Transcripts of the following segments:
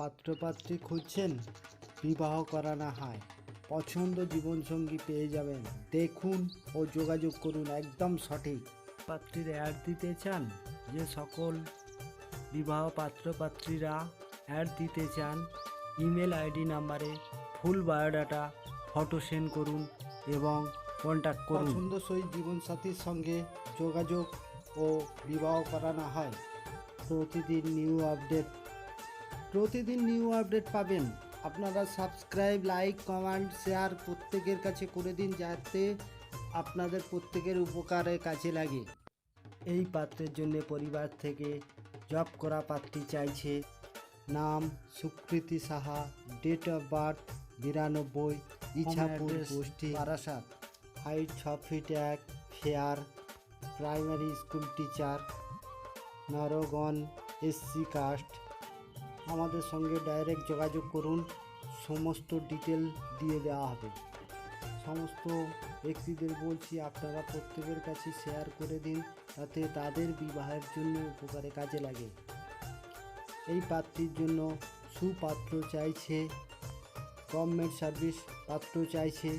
পাত্রপাত্রী খুঁজছেন, বিবাহ করানো হয়। পছন্দ জীবনসঙ্গী পেয়ে যাবেন। দেখুন ও যোগাযোগ করুন একদম সঠিক। পাত্রীর অ্যাড দিতে চান? যে সকল বিবাহ পাত্রপাত্রীরা অ্যাড দিতে চান, ইমেল আইডি নাম্বারে ফুল বায়োডাটা ফটো সেন্ড করুন এবং কন্ট্যাক্ট করুন। পছন্দসই জীবনসাথীর সঙ্গে যোগাযোগ ও বিবাহ করানো হয়। প্রতিদিন নিউ আপডেট প্রতিদিন নিউ আপডেট পাবেন। আপনারা সাবস্ক্রাইব লাইক কমেন্ট শেয়ার প্রত্যেকের কাছে করে দিন যাতে আপনাদের প্রত্যেকের উপকারে কাজে লাগে। এই পাত্রের জন্য পরিবার থেকে জব করা পাত্রী চাইছে। নাম Sukriti Saha date of birth বিরানব্বই ইছাপুর গোষ্ঠী বারাসাত। হাইট ছ ফিট এক ফেয়ার প্রাইমারি স্কুল টিচার নরগণ এসসি কাস্ট আমাদের সঙ্গে ডাইরেক্ট যোগাযোগ করুন। সমস্ত ডিটেল দিয়ে দেওয়া হবে। সমস্ত ব্যক্তিদের বলছি, আপনারা প্রত্যেকের কাছে শেয়ার করে দিন, যাতে তাদের বিবাহের জন্য উপকারে কাজে লাগে। এই পাত্রীর জন্য সুপাত্র চাইছে গভর্নমেন্ট সার্ভিস পাত্র চাইছে।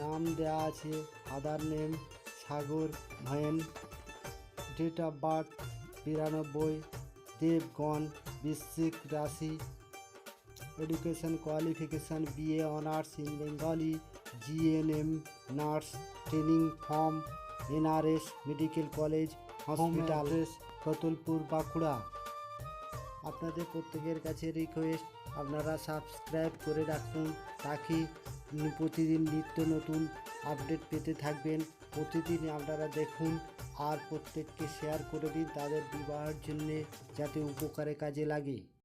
নাম দেওয়া আছে, Aadhaar name Sagar Bhoyen date of birth বিরানব্বই দেবগণ বৃশ্চিক রাশি education qualification BA honours in Bengali GNM nurse training from NRS medical college hospital Fatulpur Bankura. আপনাদের প্রত্যেকের কাছে রিকোয়েস্ট আপনারা সাবস্ক্রাইব করে রাখুন তাকে প্রতিদিন নিত্য নতুন আপডেট পেতে থাকবেন। প্রতিদিন আপনারা দেখুন আর প্রত্যেককে শেয়ার করে দিন তাদের বিবাহের জন্যে যাতে উপকারে কাজে লাগে।